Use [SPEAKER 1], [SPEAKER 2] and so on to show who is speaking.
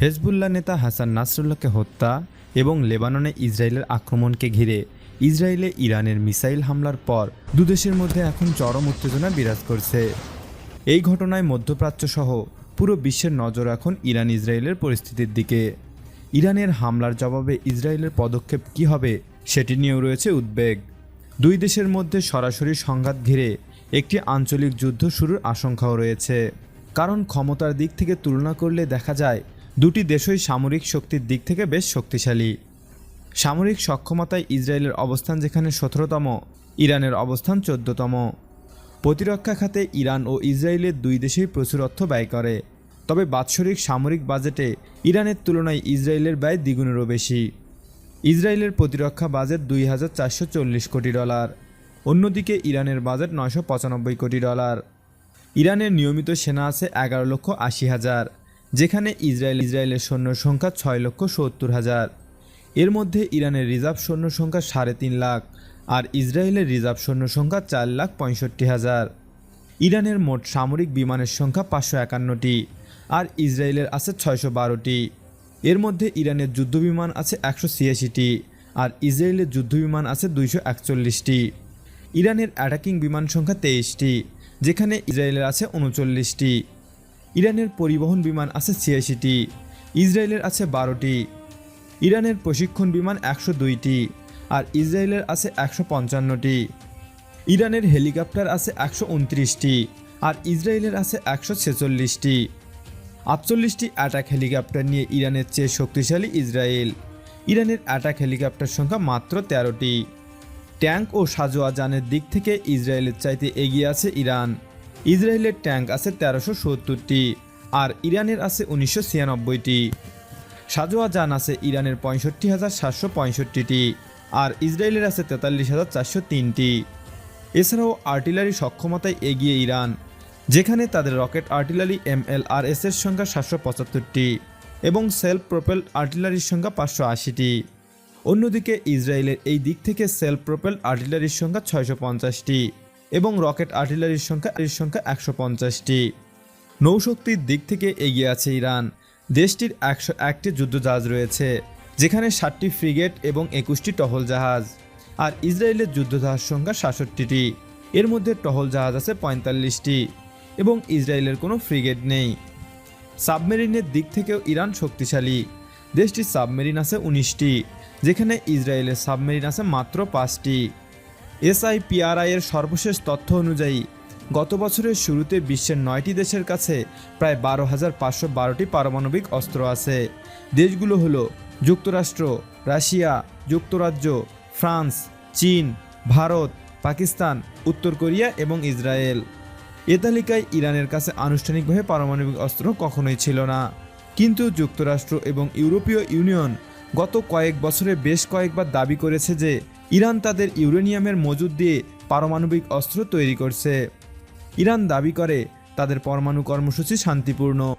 [SPEAKER 1] Hezbollah নেতা হাসান নাসরুল্লাহকে হত্যা এবং লেবাননে ইসরায়েলের আক্রমণকে ঘিরে ইসরায়েলে ইরানের মিসাইল হামলার পর দুদেশের মধ্যে এখন চরম উত্তেজনা বিরাজ করছে। এই ঘটনায় মধ্যপ্রাচ্য সহ পুরো বিশ্বের নজর এখন ইরান ইসরায়েলের পরিস্থিতির দিকে। ইরানের হামলার জবাবে ইসরায়েলের পদক্ষেপ কী হবে সেটি নিয়েও রয়েছে উদ্বেগ। দুই দেশের মধ্যে সরাসরি সংঘাত ঘিরে একটি আঞ্চলিক যুদ্ধ শুরুর আশঙ্কাও রয়েছে। কারণ ক্ষমতার দিক থেকে তুলনা করলে দেখা যায় দুটি দেশই সামরিক শক্তির দিক থেকে বেশ শক্তিশালী। সামরিক সক্ষমতায় ইসরায়েলের অবস্থান যেখানে সতেরোতম, ইরানের অবস্থান চোদ্দতম। প্রতিরক্ষা খাতে ইরান ও ইসরায়েলের দুই দেশেই প্রচুর অর্থ ব্যয় করে। তবে বাৎসরিক সামরিক বাজেটে ইরানের তুলনায় ইসরায়েলের ব্যয় দ্বিগুণেরও বেশি। ইসরায়েলের প্রতিরক্ষা বাজেট দুই হাজার চারশো চল্লিশ কোটি ডলার। অন্যদিকে ইরানের বাজেট নয়শো পঁচানব্বই কোটি ডলার। ইরানের নিয়মিত সেনা আছে এগারো লক্ষ আশি হাজার। যেখানে ইসরায়েল ইসরায়েলের সৈন্য সংখ্যা ছয় লক্ষ সত্তর হাজার। এর মধ্যে ইরানের রিজার্ভ সৈন্য সংখ্যা সাড়ে তিন লাখ আর ইসরায়েলের রিজার্ভ সৈন্য সংখ্যা চার লাখ পঁয়ষট্টি হাজার। ইরানের মোট সামরিক বিমানের সংখ্যা পাঁচশো একান্নটি আর ইসরায়েলের আছে ছয়শো বারোটি। এর মধ্যে ইরানের যুদ্ধবিমান আছে একশো ছিয়াশিটি আর ইসরায়েলের যুদ্ধবিমান আছে দুইশো একচল্লিশটি। ইরানের অ্যাটাকিং বিমান সংখ্যা তেইশটি, যেখানে ইসরায়েলের আছে উনচল্লিশটি। ইরানের পরিবহন বিমান আছে ছিয়াশিটি, ইসরায়েলের আছে বারোটি, ইরানের প্রশিক্ষণ বিমান একশো দুইটি আর ইসরায়েলের আছে একশো পঞ্চান্নটি। ইরানের হেলিকপ্টার আছে একশো উনত্রিশটি আর ইসরায়েলের আছে একশো ছেচল্লিশটি। আটচল্লিশটি অ্যাটাক হেলিকপ্টার নিয়ে ইরানের চেয়ে শক্তিশালী ইসরায়েল। ইরানের অ্যাটাক হেলিকপ্টার সংখ্যা মাত্র তেরোটি। ট্যাঙ্ক ও সাজোয়া যানের দিক থেকে ইসরায়েলের চাইতে এগিয়ে আছে ইরান। ইসরায়েলের ট্যাঙ্ক আছে তেরোশো সত্তরটি আর ইরানের আছে উনিশশো ছিয়ানব্বইটি। সাজোয়া যান আছে ইরানের পঁয়ষট্টি হাজার সাতশো পঁয়ষট্টিটি আর ইসরায়েলের আছে তেতাল্লিশ হাজার চারশো তিনটি। এছাড়াও আর্টিলারি সক্ষমতায় এগিয়ে ইরান, যেখানে তাদের রকেট আর্টিলারি এমএলআরএস এর সংখ্যা সাতশো পঁচাত্তরটি এবং সেলফ প্রোপেল আর্টিলারির সংখ্যা পাঁচশো আশিটি। অন্যদিকে ইসরায়েলের এই দিক থেকে সেলফ প্রোপেল আর্টিলারির সংখ্যা ছয়শো পঞ্চাশটি। এবং রকেট আর্টিলারির সংখ্যা, এর সংখ্যা একশো পঞ্চাশটি। নৌশক্তির দিক থেকে এগিয়ে আছে ইরান। দেশটির একশো একটি যুদ্ধজাহাজ রয়েছে, যেখানে ষাটটি ফ্রিগেট এবং একুশটি টহল জাহাজ আর ইসরায়েলের যুদ্ধজাহাজ সংখ্যা সাতষট্টিটি। এর মধ্যে টহল জাহাজ আছে পঁয়তাল্লিশটি এবং ইসরায়েলের কোনো ফ্রিগেট নেই। সাবমেরিনের দিক থেকেও ইরান শক্তিশালী। দেশটির সাবমেরিন আছে উনিশটি, যেখানে ইসরায়েলের সাবমেরিন আছে মাত্র পাঁচটি। এসআইপিআরআই এর সর্বশেষ তথ্য অনুযায়ী, গত বছরের শুরুতে বিশ্বের নয়টি দেশের কাছে প্রায় বারো হাজার পাঁচশো বারোটি পারমাণবিক অস্ত্র আছে। দেশগুলো হলো যুক্তরাষ্ট্র, রাশিয়া, যুক্তরাজ্য, ফ্রান্স, চীন, ভারত, পাকিস্তান, উত্তর কোরিয়া এবং ইসরায়েল। এ তালিকায় ইরানের কাছে আনুষ্ঠানিকভাবে পারমাণবিক অস্ত্র কখনোই ছিল না। কিন্তু যুক্তরাষ্ট্র এবং ইউরোপীয় ইউনিয়ন গত কয়েক বছরে বেশ কয়েকবার দাবি করেছে যে ইরান তাদের ইউরেনিয়ামের মজুদ দিয়ে পারমাণবিক অস্ত্র তৈরি করছে। ইরান দাবি করে, তাদের পরমাণু কর্মসূচি শান্তিপূর্ণ।